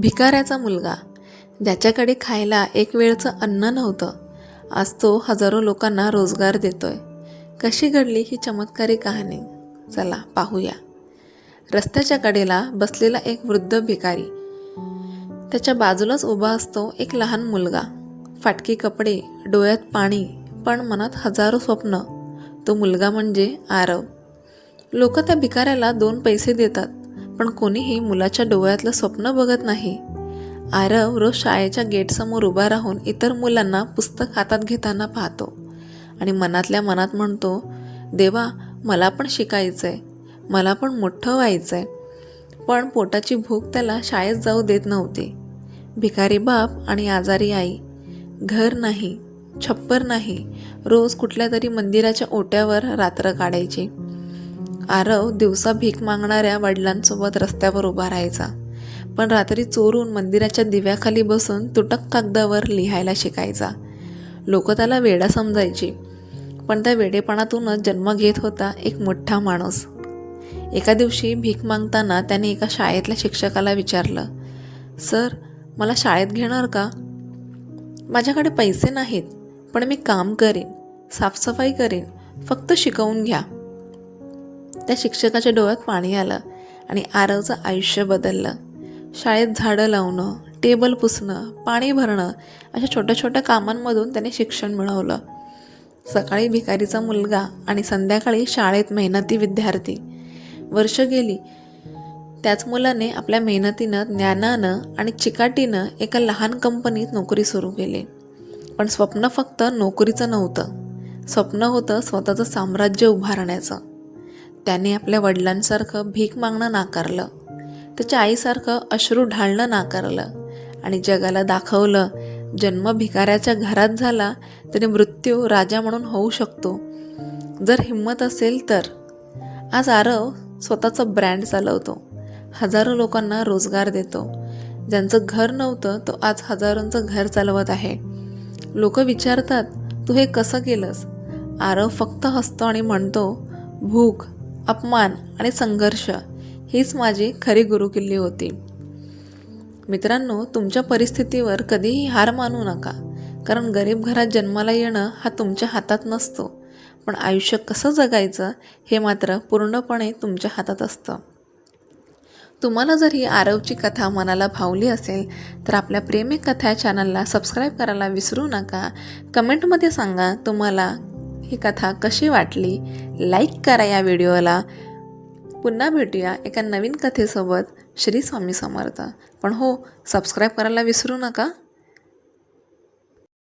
भिकाऱ्याचा मुलगा. ज्याच्याकडे खायला एक वेळचं अन्न नव्हतं आज तो हजारो लोकांना रोजगार देतोय. कशी घडली ही चमत्कारी कहाणी? चला पाहूया. रस्त्याच्या कडेला बसलेला एक वृद्ध भिकारी. त्याच्या बाजूलाच उभा असतो एक लहान मुलगा. फाटकी कपडे डोळ्यात पाणी पण मनात हजारो स्वप्न. तो मुलगा म्हणजे आरव. लोक त्या भिकाऱ्याला दोन पैसे देतात. पण कोणीही मुलाच्या डोळ्यातलं स्वप्न बघत नाही. आरव रोज शाळेच्या गेटसमोर उभा राहून इतर मुलांना पुस्तक हातात घेताना पाहतो आणि मनातल्या मनात म्हणतो देवा मला पण शिकायचं आहे मला पण मोठं व्हायचं आहे पण पोटाची भूक त्याला शाळेत जाऊ देत नव्हती. भिकारी बाप आणि आजारी आई घर नाही छप्पर नाही रोज कुठल्या तरी मंदिराच्या ओट्यावर रात्र काढायची. आरव दिवसा भीक मागणाऱ्या वडिलांसोबत रस्त्यावर उभा राहायचा. पण रात्री चोरून मंदिराच्या दिव्याखाली बसून तुटक कागदावर लिहायला शिकायचा. लोक त्याला वेडा समजायची. पण त्या वेडेपणातूनच जन्म घेत होता एक मोठा माणूस. एका दिवशी भीक मागताना त्याने एका शाळेतल्या शिक्षकाला विचारलं सर मला शाळेत घेणार का? माझ्याकडे पैसे नाहीत पण मी काम करेन साफसफाई करेन फक्त शिकवून घ्या. त्या शिक्षकाच्या डोळ्यात पाणी आलं आणि आरवचं आयुष्य बदललं. शाळेत झाडं लावणं टेबल पुसणं पाणी भरणं अशा छोट्या छोट्या कामांमधून त्याने शिक्षण मिळवलं. सकाळी भिकारीचा मुलगा आणि संध्याकाळी शाळेत मेहनती विद्यार्थी. वर्ष गेली. त्याच मुलाने आपल्या मेहनतीनं ज्ञानानं आणि चिकाटीनं एका लहान कंपनीत नोकरी सुरू केली. पण स्वप्न फक्त नोकरीचं नव्हतं. स्वप्न होतं स्वतःचं साम्राज्य उभारण्याचं. त्याने आपल्या वडिलांसारखं भीक मागणं नाकारलं. त्याच्या आईसारखं अश्रू ढाळणं नाकारलं. आणि जगाला दाखवलं जन्म भिकाऱ्याच्या घरात झाला तरी मृत्यू राजा म्हणून होऊ शकतो. जर हिंमत असेल तर. आज आरव स्वतःचं ब्रँड चालवतो. हजारो लोकांना रोजगार देतो. ज्यांचं घर नव्हतं तो आज हजारोंचं घर चालवत आहे. लोक विचारतात तू हे कसं केलंस? आरव फक्त हसतो आणि म्हणतो भूक. अपमान आणि संघर्ष हीच माझी खरी गुरुकिल्ली होती. मित्रांनो तुमच्या परिस्थितीवर कधीही हार मानू नका कारण गरीब घरात जन्माला येणं हा तुमच्या हातात नसतो. पण आयुष्य कसं जगायचं हे मात्र पूर्णपणे तुमच्या हातात असतं. तुम्हाला जर ही आरवची कथा मनाला भावली असेल तर आपल्या प्रेमी कथा चॅनलला सबस्क्राईब करायला विसरू नका. कमेंटमध्ये सांगा तुम्हाला ही कथा कशी वाटली? लाईक करा या व्हिडिओला पुन्हा भेटूया एका नवीन कथेसोबत श्री स्वामी समर्थ. पण हो सबस्क्राईब करायला विसरू नका.